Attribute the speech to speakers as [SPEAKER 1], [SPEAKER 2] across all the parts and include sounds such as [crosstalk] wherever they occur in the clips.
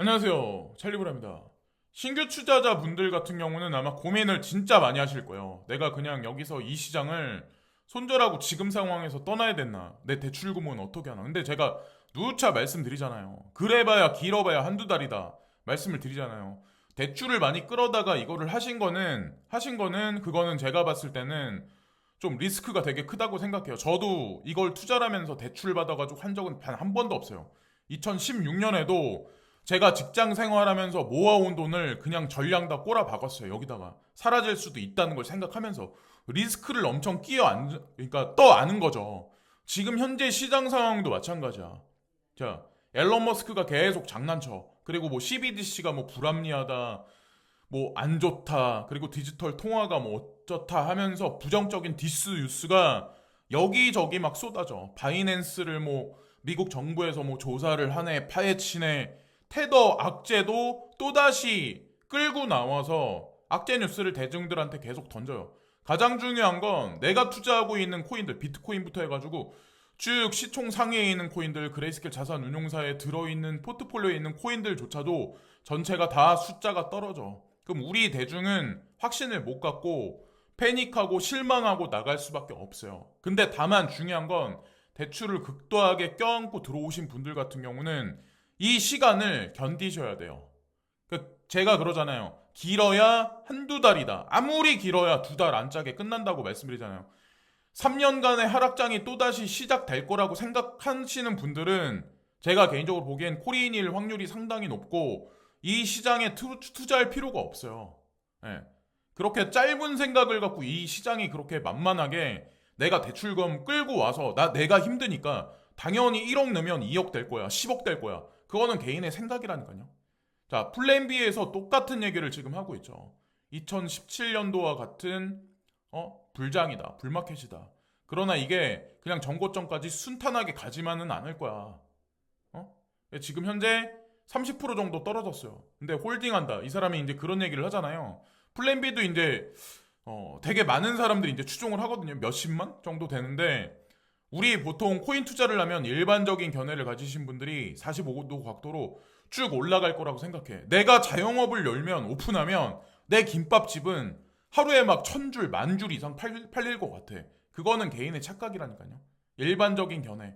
[SPEAKER 1] 안녕하세요. 찰리브라입니다. 신규 투자자 분들 같은 경우는 아마 고민을 진짜 많이 하실 거예요. 내가 그냥 여기서 이 시장을 손절하고 지금 상황에서 떠나야 됐나? 내 대출금은 어떻게 하나? 근데 제가 누차 말씀드리잖아요. 그래봐야 길어봐야 한두 달이다. 말씀을 드리잖아요. 대출을 많이 끌어다가 이거를 하신 거는, 하신 거는, 그거는 제가 봤을 때는 좀 리스크가 되게 크다고 생각해요. 저도 이걸 투자를 하면서 대출 받아가지고 한 적은 단 한 번도 없어요. 2016년에도 제가 직장 생활하면서 모아온 돈을 그냥 전량 다 꼬라 박았어요. 여기다가 사라질 수도 있다는 걸 생각하면서 리스크를 엄청 끼어 앉, 그러니까 떠 아는 거죠. 지금 현재 시장 상황도 마찬가지야. 자, 앨런 머스크가 계속 장난쳐. 그리고 뭐 CBDC가 뭐 불합리하다, 뭐 안 좋다, 그리고 디지털 통화가 뭐 어쩌다 하면서 부정적인 디스 뉴스가 여기저기 막 쏟아져. 바이낸스를 뭐 미국 정부에서 뭐 조사를 하네, 파헤치네, 테더 악재도 또다시 끌고 나와서 악재 뉴스를 대중들한테 계속 던져요. 가장 중요한 건 내가 투자하고 있는 코인들, 비트코인부터 해가지고 쭉 시총 상위에 있는 코인들, 그레이스켈 자산 운용사에 들어있는 포트폴리오에 있는 코인들조차도 전체가 다 숫자가 떨어져. 그럼 우리 대중은 확신을 못 갖고 패닉하고 실망하고 나갈 수밖에 없어요. 근데 다만 중요한 건 대출을 극도하게 껴안고 들어오신 분들 같은 경우는 이 시간을 견디셔야 돼요. 그 제가 그러잖아요. 길어야 한두 달이다. 아무리 길어야 두 달 안짝에 끝난다고 말씀드리잖아요. 3년간의 하락장이 또다시 시작될 거라고 생각하시는 분들은 제가 개인적으로 보기엔 코리인일 확률이 상당히 높고 이 시장에 투, 투자할 필요가 없어요. 예. 그렇게 짧은 생각을 갖고 이 시장이 그렇게 만만하게 내가 대출금 끌고 와서 나 내가 힘드니까 당연히 1억 넣으면 2억 될 거야. 10억 될 거야. 그거는 개인의 생각이라니까요. 자, 플랜 B에서 똑같은 얘기를 지금 하고 있죠. 2017년도와 같은 어 불장이다, 불마켓이다. 그러나 이게 그냥 정고점까지 순탄하게 가지만은 않을 거야. 어? 지금 현재 30% 정도 떨어졌어요. 근데 홀딩한다. 이 사람이 이제 그런 얘기를 하잖아요. 플랜 B도 이제 어, 되게 많은 사람들이 이제 추종을 하거든요. 몇십만 정도 되는데 우리 보통 코인 투자를 하면 일반적인 견해를 가지신 분들이 45도 각도로 쭉 올라갈 거라고 생각해. 내가 자영업을 열면 오픈하면 내 김밥집은 하루에 막 천 줄, 만 줄 이상 팔, 팔릴 것 같아. 그거는 개인의 착각이라니까요. 일반적인 견해.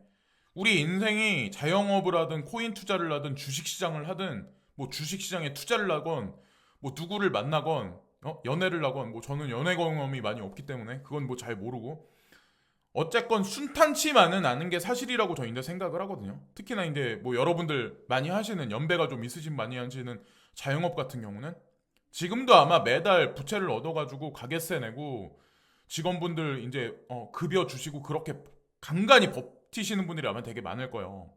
[SPEAKER 1] 우리 인생이 자영업을 하든 코인 투자를 하든 주식 시장을 하든 뭐 주식 시장에 투자를 하건 뭐 누구를 만나건 어? 연애를 하건 뭐 저는 연애 경험이 많이 없기 때문에 그건 뭐 잘 모르고 어쨌건 순탄치만은 않은 게 사실이라고 저는 이제 생각을 하거든요. 특히나 이제 뭐 여러분들 많이 하시는 연배가 좀 있으신 많이 하시는 자영업 같은 경우는 지금도 아마 매달 부채를 얻어가지고 가게세 내고 직원분들 이제 어, 급여 주시고 그렇게 간간히 버티시는 분들이 아마 되게 많을 거예요.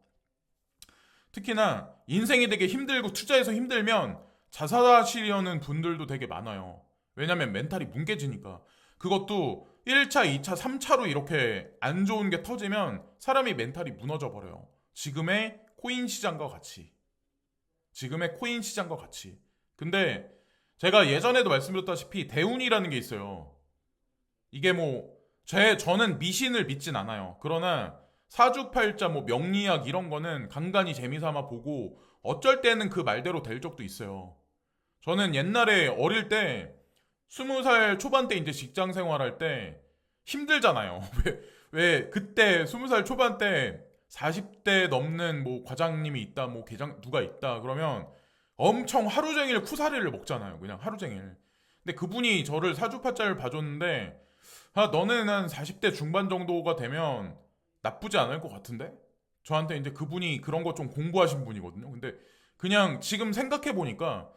[SPEAKER 1] 특히나 인생이 되게 힘들고 투자해서 힘들면 자살하시려는 분들도 되게 많아요. 왜냐면 멘탈이 뭉개지니까. 그것도 1차, 2차, 3차로 이렇게 안 좋은 게 터지면 사람이 멘탈이 무너져 버려요. 지금의 코인 시장과 같이. 지금의 코인 시장과 같이. 근데 제가 예전에도 말씀드렸다시피 대운이라는 게 있어요. 이게 뭐, 제, 저는 미신을 믿진 않아요. 그러나 사주팔자, 뭐 명리학 이런 거는 간간히 재미삼아 보고 어쩔 때는 그 말대로 될 적도 있어요. 저는 옛날에 어릴 때 스무 살 초반 때 이제 직장 생활할 때 힘들잖아요. [laughs] 왜, 왜 그때 스무 살 초반 때 40대 넘는 뭐 과장님이 있다, 뭐 계장 누가 있다 그러면 엄청 하루 종일 쿠사리를 먹잖아요. 그냥 하루 종일. 근데 그분이 저를 사주팔자를 봐줬는데 아, 너는 한 40대 중반 정도가 되면 나쁘지 않을 것 같은데? 저한테 이제 그분이 그런 거 좀 공부하신 분이거든요. 근데 그냥 지금 생각해 보니까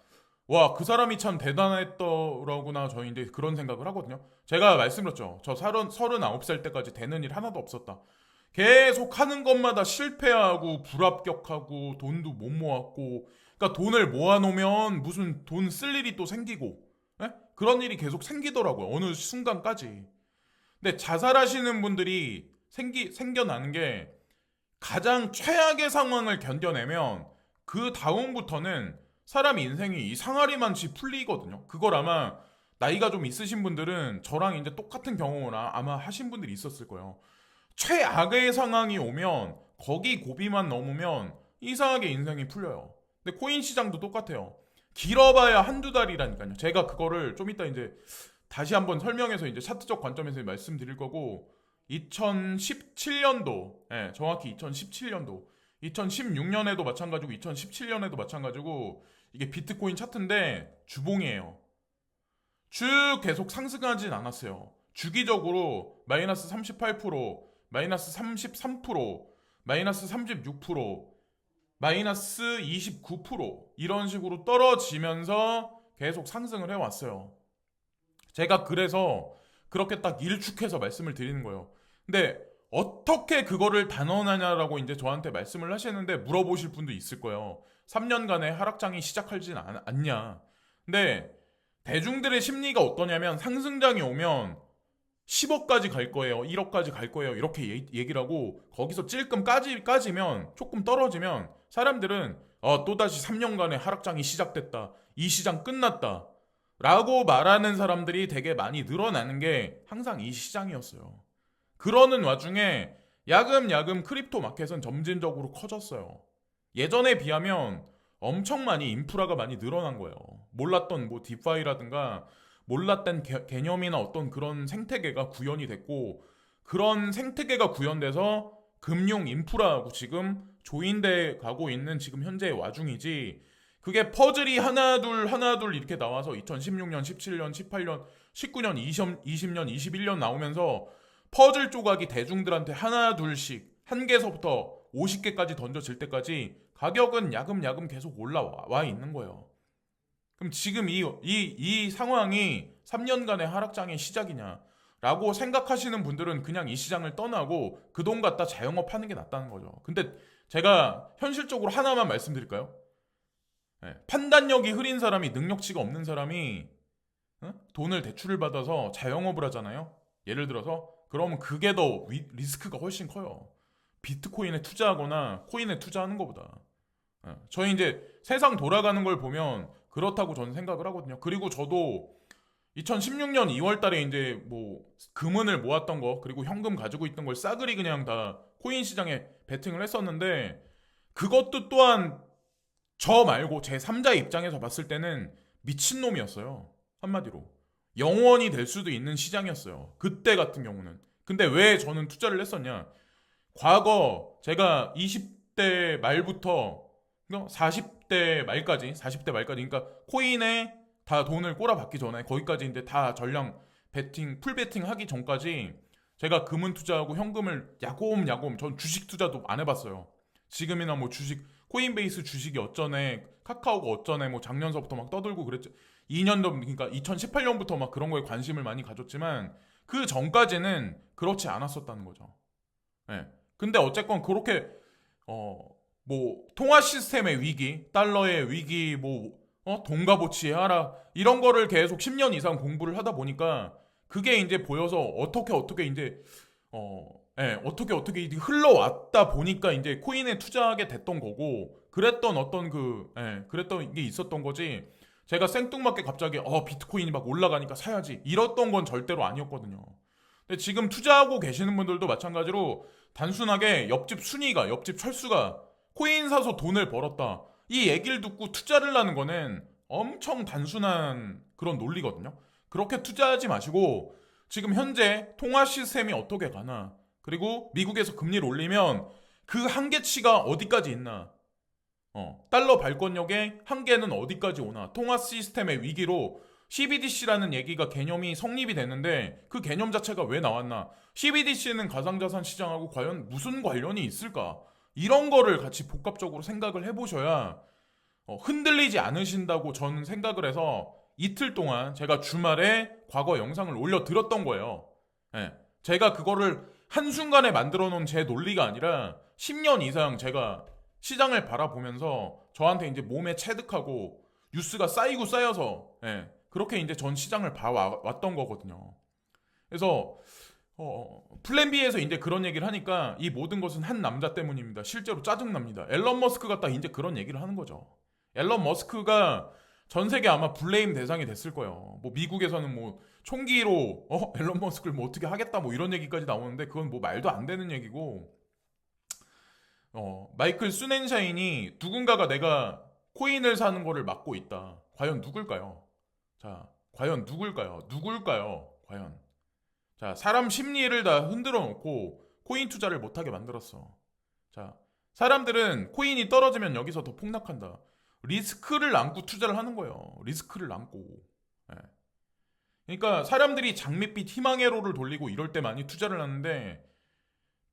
[SPEAKER 1] 와, 그 사람이 참 대단했더라구나. 저희 이제 그런 생각을 하거든요. 제가 말씀드렸죠. 저 30, 39살 때까지 되는 일 하나도 없었다. 계속 하는 것마다 실패하고 불합격하고 돈도 못 모았고 그러니까 돈을 모아놓으면 무슨 돈 쓸 일이 또 생기고 예? 그런 일이 계속 생기더라고요. 어느 순간까지. 근데 자살하시는 분들이 생기, 생겨나는 게 가장 최악의 상황을 견뎌내면 그 다음부터는 사람 인생이 이 상하리만치 풀리거든요. 그걸 아마 나이가 좀 있으신 분들은 저랑 이제 똑같은 아- 아마 하신 분들이 있었을 거예요. 최악의 상황이 오면 거기 고비만 넘으면 이상하게 인생이 풀려요. 근데 코인 시장도 똑같아요. 길어봐야 한두 달이라니까요. 제가 그거를 좀 이따 이제 다시 한번 설명해서 이제 차트적 관점에서 말씀드릴 거고 2017년도, 예, 정확히 2017년도, 2016년에도 마찬가지고 2017년에도 마찬가지고 이게 비트코인 차트인데 주봉이에요. 쭉 계속 상승하진 않았어요. 주기적으로 마이너스 38%, 마이너스 33%, 마이너스 36%, 마이너스 29% 이런 식으로 떨어지면서 계속 상승을 해왔어요. 제가 그래서 그렇게 딱 일축해서 말씀을 드리는 거예요. 근데 어떻게 그거를 단언하냐라고 이제 저한테 말씀을 하시는데 물어보실 분도 있을 거예요. 3년간의 하락장이 시작하진 않, 않냐. 근데 대중들의 심리가 어떠냐면 상승장이 오면 10억까지 갈 거예요. 1억까지 갈 거예요. 이렇게 얘- 얘기를 하고 거기서 찔끔 까지, 까지면 조금 떨어지면 사람들은 어, 또다시 3년간의 하락장이 시작됐다. 이 시장 끝났다. 라고 말하는 사람들이 되게 많이 늘어나는 게 항상 이 시장이었어요. 그러는 와중에 야금야금 크립토 마켓은 점진적으로 커졌어요. 예전에 비하면 엄청 많이 인프라가 많이 늘어난 거예요. 몰랐던 뭐 디파이라든가 몰랐던 개, 개념이나 어떤 그런 생태계가 구현이 됐고 그런 생태계가 구현돼서 금융 인프라하고 지금 조인돼 가고 있는 지금 현재의 와중이지 그게 퍼즐이 하나 둘 하나 둘 이렇게 나와서 2016년, 17년, 18년, 19년, 20, 20년, 21년 나오면서 퍼즐 조각이 대중들한테 하나 둘씩 한 개서부터 50개까지 던져질 때까지 가격은 야금야금 계속 올라와 와 있는 거예요. 그럼 지금 이, 이, 이 상황이 3년간의 하락장의 시작이냐? 라고 생각하시는 분들은 그냥 이 시장을 떠나고 그 돈 갖다 자영업 하는 게 낫다는 거죠. 근데 제가 현실적으로 하나만 말씀드릴까요? 예, 판단력이 흐린 사람이 능력치가 없는 사람이 어? 돈을 대출을 받아서 자영업을 하잖아요. 예를 들어서 그러면 그게 더 위- 리스크가 훨씬 커요. 비트코인에 투자하거나 코인에 투자하는 것보다. 예, 저희 이제 세상 돌아가는 걸 보면 그렇다고 저는 생각을 하거든요. 그리고 저도 2016년 2월 달에 이제 뭐 금은을 모았던 거 그리고 현금 가지고 있던 걸 싸그리 그냥 다 코인 시장에 베팅을 했었는데 그것도 또한 저 말고 제 3자 입장에서 봤을 때는 미친놈이었어요. 한마디로. 영원이 될 수도 있는 시장이었어요. 그때 같은 경우는. 근데 왜 저는 투자를 했었냐? 과거 제가 20대 말부터 40대 말까지, 40대 말까지, 그러니까 코인에 다 돈을 꼬라박기 전에 거기까지 이제 다 전량 베팅, 풀 베팅 하기 전까지 제가 금은 투자하고 현금을 야곰야곰 전 주식 투자도 안 해봤어요. 지금이나 뭐 주식 코인베이스 주식이 어쩌네 카카오가 어쩌네 뭐 작년서부터 막 떠들고 그랬죠. 2년 전 그러니까 2018년부터 막 그런 거에 관심을 많이 가졌지만 그 전까지는 그렇지 않았었다는 거죠. 예. 근데 어쨌건 그렇게 어 뭐 통화 시스템의 위기, 달러의 위기, 뭐 어, 돈값어치 하라 이런 거를 계속 10년 이상 공부를 하다 보니까 그게 이제 보여서 어떻게 어떻게 이제 어 예, 어떻게 어떻게 흘러왔다 보니까 이제 코인에 투자하게 됐던 거고 그랬던 어떤 그 예, 그랬던 게 있었던 거지. 제가 생뚱맞게 갑자기 어 비트코인이 막 올라가니까 사야지 이랬던 건 절대로 아니었거든요. 근데 지금 투자하고 계시는 분들도 마찬가지로 단순하게 옆집 순이가 옆집 철수가 코인 사서 돈을 벌었다. 이 얘기를 듣고 투자를 하는 거는 엄청 단순한 그런 논리거든요. 그렇게 투자하지 마시고 지금 현재 통화 시스템이 어떻게 가나 그리고 미국에서 금리를 올리면 그 한계치가 어디까지 있나 어, 달러 발권력의 한계는 어디까지 오나. 통화 시스템의 위기로 CBDC라는 얘기가 개념이 성립이 됐는데 그 개념 자체가 왜 나왔나? CBDC는 가상자산 시장하고 과연 무슨 관련이 있을까? 이런 거를 같이 복합적으로 생각을 해보셔야 어, 흔들리지 않으신다고 저는 생각을 해서 이틀 동안 제가 주말에 과거 영상을 올려드렸던 거예요. 예, 제가 그거를 한순간에 만들어 놓은 제 논리가 아니라 10년 이상 제가 시장을 바라보면서 저한테 이제 몸에 체득하고 뉴스가 쌓이고 쌓여서 예, 그렇게 이제 전 시장을 봐왔던 거거든요. 그래서 어, 플랜 B에서 이제 그런 얘기를 하니까 이 모든 것은 한 남자 때문입니다. 실제로 짜증납니다. 앨런 머스크가 딱 이제 그런 얘기를 하는 거죠. 앨런 머스크가 전 세계 아마 블레임 대상이 됐을 거예요. 뭐 미국에서는 뭐 총기로 어 앨런 머스크를 뭐 어떻게 하겠다 뭐 이런 얘기까지 나오는데 그건 뭐 말도 안 되는 얘기고 어 마이클 수넨샤인이 누군가가 내가 코인을 사는 거를 막고 있다. 과연 누굴까요? 자, 과연 누굴까요? 누굴까요? 과연. 자, 사람 심리를 다 흔들어 놓고 코인 투자를 못하게 만들었어. 자, 사람들은 코인이 떨어지면 여기서 더 폭락한다. 리스크를 안고 투자를 하는 거예요. 리스크를 안고. 예. 그러니까 사람들이 장밋빛 희망회로를 돌리고 이럴 때 많이 투자를 하는데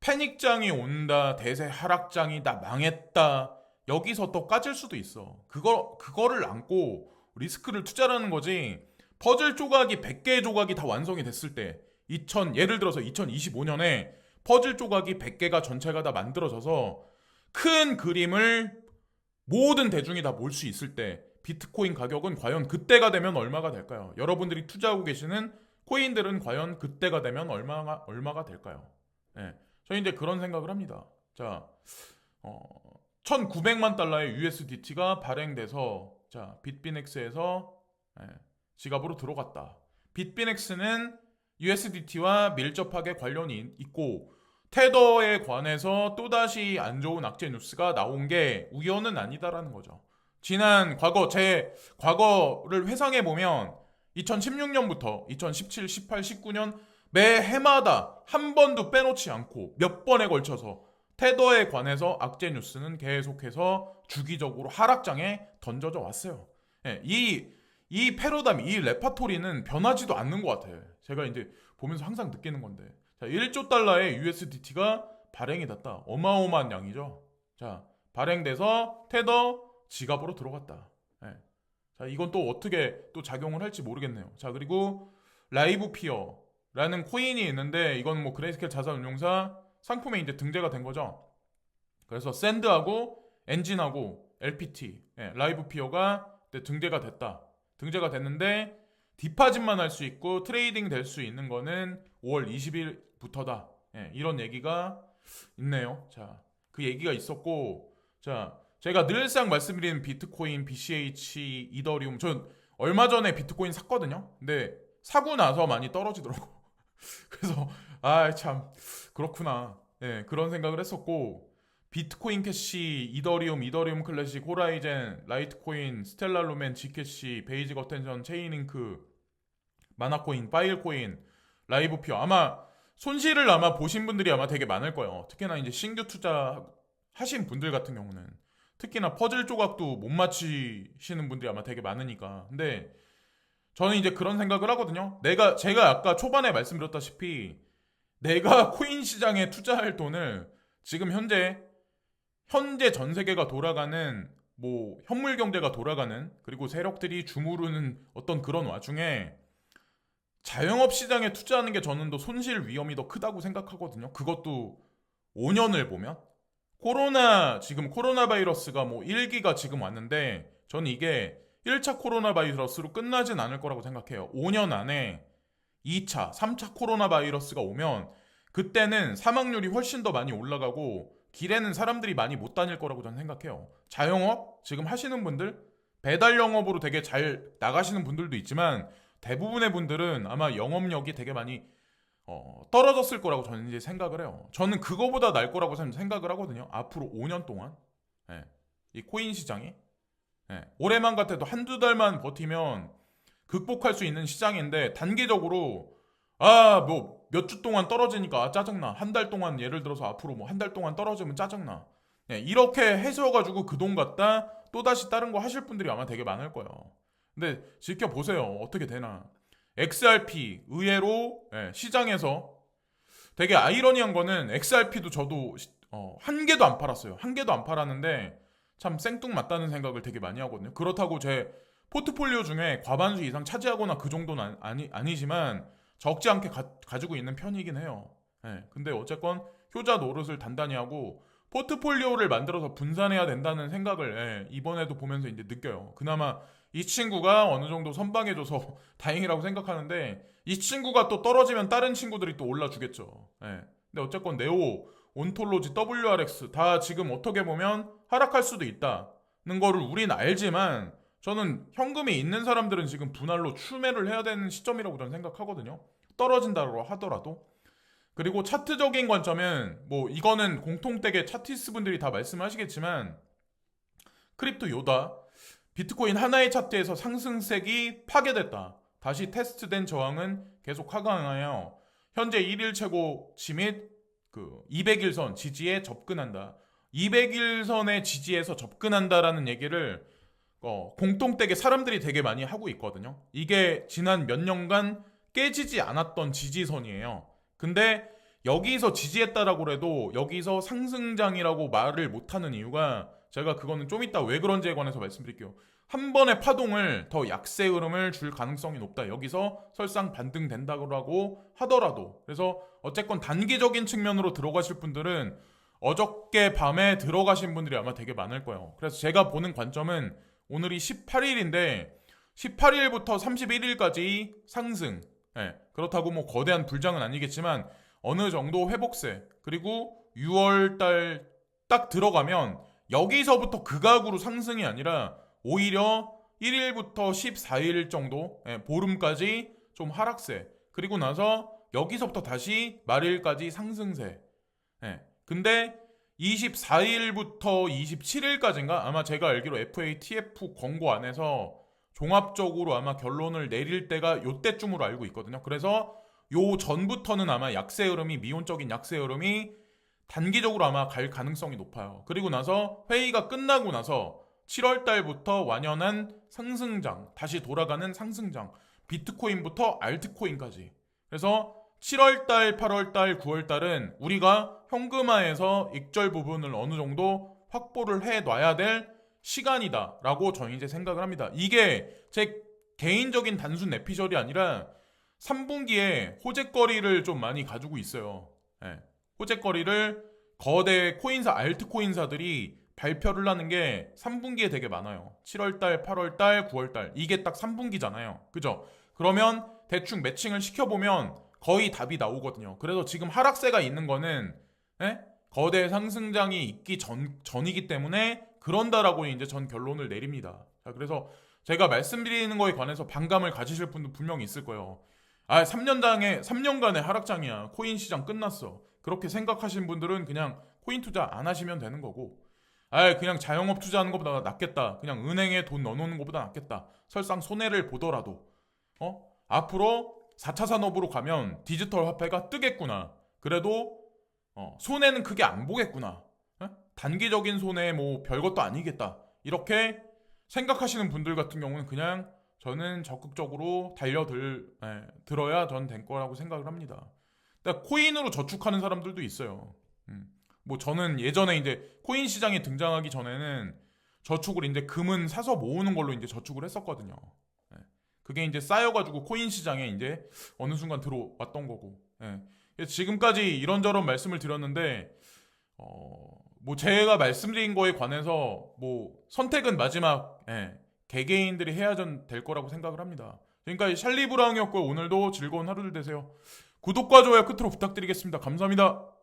[SPEAKER 1] 패닉장이 온다, 대세 하락장이 다 망했다. 여기서 또 까질 수도 있어. 그거 그거를 안고 리스크를 투자라는 거지. 퍼즐 조각이 100개의 조각이 다 완성이 됐을 때 2000 예를 들어서 2025년에 퍼즐 조각이 100개가 전체가 다 만들어져서 큰 그림을 모든 대중이 다 볼 수 있을 때 비트코인 가격은 과연 그때가 되면 얼마가 될까요? 여러분들이 투자하고 계시는 코인들은 과연 그때가 되면 얼마가 얼마가 될까요? 예. 저는 이제 그런 생각을 합니다. 자, 어, 1,900만 달러의 USDT가 발행돼서 자, 빗비넥스에서 예, 지갑으로 들어갔다. 빗비넥스는 USDT와 밀접하게 관련이 있고 테더에 관해서 또다시 안 좋은 악재 뉴스가 나온 게 우연은 아니다라는 거죠. 지난 과거 제 과거를 회상해 보면 2016년부터 2017, 18, 19년 매 해마다 한 번도 빼놓지 않고 몇 번에 걸쳐서 테더에 관해서 악재 뉴스는 계속해서 주기적으로 하락장에 던져져 왔어요. 예, 이, 이 패러다임, 이 레파토리는 변하지도 않는 것 같아요. 제가 이제 보면서 항상 느끼는 건데. 자, 1조 달러의 USDT가 발행이 됐다. 어마어마한 양이죠. 자, 발행돼서 테더 지갑으로 들어갔다. 예. 자, 이건 또 어떻게 또 작용을 할지 모르겠네요. 자, 그리고 라이브 피어 라는 코인이 있는데 이건 뭐 그레이스켈 자산운용사 상품에 이제 등재가 된 거죠. 그래서 샌드하고 엔진하고 LPT, 예, 라이브 피어가 등재가 됐다. 등재가 됐는데 디파짓만 할 수 있고 트레이딩 될 수 있는 거는 5월 20일부터다. 예, 이런 얘기가 있네요. 자, 그 얘기가 있었고, 자, 제가 늘상 말씀드리는 비트코인, BCH, 이더리움, 전 얼마 전에 비트코인 샀거든요. 근데 사고 나서 많이 떨어지더라고. [laughs] 그래서 아 참 그렇구나. 예, 그런 생각을 했었고 비트코인 캐시, 이더리움, 이더리움 클래식, 호라이젠, 라이트코인, 스텔라 루멘, 지캐시, 베이직 어텐션, 체인링크, 마나코인, 파일코인, 라이브 피어 아마 손실을 아마 보신 분들이 아마 되게 많을 거예요. 특히나 이제 신규 투자 하신 분들 같은 경우는 특히나 퍼즐 조각도 못 맞히시는 분들이 아마 되게 많으니까. 근데 저는 이제 그런 생각을 하거든요. 내가 제가 아까 초반에 말씀드렸다시피 내가 [laughs] 코인 시장에 투자할 돈을 지금 현재 현재 전 세계가 돌아가는 뭐 현물 경제가 돌아가는 그리고 세력들이 주무르는 어떤 그런 와중에 자영업 시장에 투자하는 게 저는 더 손실 위험이 더 크다고 생각하거든요. 그것도 5년을 보면 코로나 지금 코로나 바이러스가 뭐 1기가 지금 왔는데 저는 이게 1차 코로나 바이러스로 끝나진 않을 거라고 생각해요. 5년 안에 2차, 3차 코로나 바이러스가 오면 그때는 사망률이 훨씬 더 많이 올라가고 길에는 사람들이 많이 못 다닐 거라고 저는 생각해요. 자영업 지금 하시는 분들 배달 영업으로 되게 잘 나가시는 분들도 있지만 대부분의 분들은 아마 영업력이 되게 많이 어, 떨어졌을 거라고 저는 이제 생각을 해요. 저는 그거보다 날 거라고 저는 생각을 하거든요. 앞으로 5년 동안 예, 이 코인 시장이 예, 올해만 같아도 한두 달만 버티면 극복할 수 있는 시장인데 단기적으로 아 뭐 몇 주 동안 떨어지니까 아, 짜증나 한 달 동안 예를 들어서 앞으로 뭐 한 달 동안 떨어지면 짜증나 예, 이렇게 해서가지고 그 돈 갖다 또 다시 다른 거 하실 분들이 아마 되게 많을 거예요. 근데 지켜보세요 어떻게 되나 XRP 의외로 예, 시장에서 되게 아이러니한 거는 XRP도 저도 시- 어, 한 개도 안 팔았어요. 한 개도 안 팔았는데 참 생뚱맞다는 생각을 되게 많이 하거든요. 그렇다고 제 포트폴리오 중에 과반수 이상 차지하거나 그 정도는 아니, 아니, 아니지만 적지 않게 가, 지고 있는 편이긴 해요. 예, 근데 어쨌건 효자 노릇을 단단히 하고 포트폴리오를 만들어서 분산해야 된다는 생각을 예, 이번에도 보면서 이제 느껴요. 그나마 이 친구가 어느 정도 선방해줘서 [laughs] 다행이라고 생각하는데 이 친구가 또 떨어지면 다른 친구들이 또 올라주겠죠. 예. 근데 어쨌건 네오, 온톨로지, WRX 다 지금 어떻게 보면 하락할 수도 있다는 거를 우린 알지만 저는 현금이 있는 사람들은 지금 분할로 추매를 해야 되는 시점이라고 저는 생각하거든요. 떨어진다고 하더라도. 그리고 차트적인 관점은 뭐 이거는 공통되게 차티스 분들이 다 말씀하시겠지만 크립토 요다 비트코인 하나의 차트에서 상승색이 파괴됐다. 다시 테스트된 저항은 계속 하강하여 현재 1일 최고 치 및 그 200일선 지지에 접근한다. 200일선의 지지에서 접근한다라는 얘기를 어, 공통되게 사람들이 되게 많이 하고 있거든요. 이게 지난 몇 년간 깨지지 않았던 지지선이에요. 근데 여기서 지지했다라고 해도 여기서 상승장이라고 말을 못하는 이유가 제가 그거는 좀 이따 왜 그런지에 관해서 말씀드릴게요. 한 번의 파동을 더 약세 흐름을 줄 가능성이 높다. 여기서 설상 반등된다고 하더라도. 그래서 어쨌건 단기적인 측면으로 들어가실 분들은 어저께 밤에 들어가신 분들이 아마 되게 많을 거예요. 그래서 제가 보는 관점은 오늘이 18일인데 18일부터 31일까지 상승. 예, 그렇다고 뭐 거대한 불장은 아니겠지만 어느 정도 회복세 그리고 6월달 딱 들어가면 여기서부터 극악으로 상승이 아니라 오히려 1일부터 14일 정도 예, 보름까지 좀 하락세 그리고 나서 여기서부터 다시 말일까지 상승세 예, 근데 24일부터 27일까지인가 아마 제가 알기로 FATF 권고 안에서 종합적으로 아마 결론을 내릴 때가 요때쯤으로 알고 있거든요. 그래서 요 전부터는 아마 약세 흐름이 미온적인 약세 흐름이 단기적으로 아마 갈 가능성이 높아요. 그리고 나서 회의가 끝나고 나서 7월 달부터 완연한 상승장, 다시 돌아가는 상승장, 비트코인부터 알트코인까지. 그래서 7월 달, 8월 달, 9월 달은 우리가 현금화해서 익절 부분을 어느 정도 확보를 해 놔야 될 시간이다라고 저는 이제 생각을 합니다. 이게 제 개인적인 단순 에피셜이 아니라 3분기에 호재거리를 좀 많이 가지고 있어요. 예. 호재거리를 거대 코인사, 알트코인사들이 발표를 하는 게 3분기에 되게 많아요. 7월달, 8월달, 9월달. 이게 딱 3분기잖아요. 그죠? 그러면 대충 매칭을 시켜보면 거의 답이 나오거든요. 그래서 지금 하락세가 있는 거는, 예? 거대 상승장이 있기 전, 전이기 때문에 그런다라고 이제 전 결론을 내립니다. 자, 그래서 제가 말씀드리는 거에 관해서 반감을 가지실 분도 분명히 있을 거예요. 아, 3년장에 3년간의 하락장이야. 코인 시장 끝났어. 그렇게 생각하시는 분들은 그냥 코인 투자 안 하시면 되는 거고. 아, 그냥 자영업 투자하는 것보다 낫겠다. 그냥 은행에 돈 넣어 놓는 것보다 낫겠다. 설상 손해를 보더라도 어? 앞으로 4차 산업으로 가면 디지털 화폐가 뜨겠구나. 그래도 어, 손해는 크게 안 보겠구나. 어? 단기적인 손해 뭐 별것도 아니겠다. 이렇게 생각하시는 분들 같은 경우는 그냥 저는 적극적으로 달려들 예, 들어야 전 된 거라고 생각을 합니다. 근데 코인으로 저축하는 사람들도 있어요. 음. 뭐 저는 예전에 이제 코인 시장에 등장하기 전에는 저축을 이제 금은 사서 모으는 걸로 이제 저축을 했었거든요. 예. 그게 이제 쌓여가지고 코인 시장에 이제 어느 순간 들어왔던 거고. 예. 지금까지 이런저런 말씀을 드렸는데 어, 뭐 제가 말씀드린 거에 관해서 뭐 선택은 마지막 예, 개개인들이 해야 전될 거라고 생각을 합니다. 그러니까 샬리 브라운이었고 오늘도 즐거운 하루를 되세요. 구독과 좋아요 끝으로 부탁드리겠습니다. 감사합니다.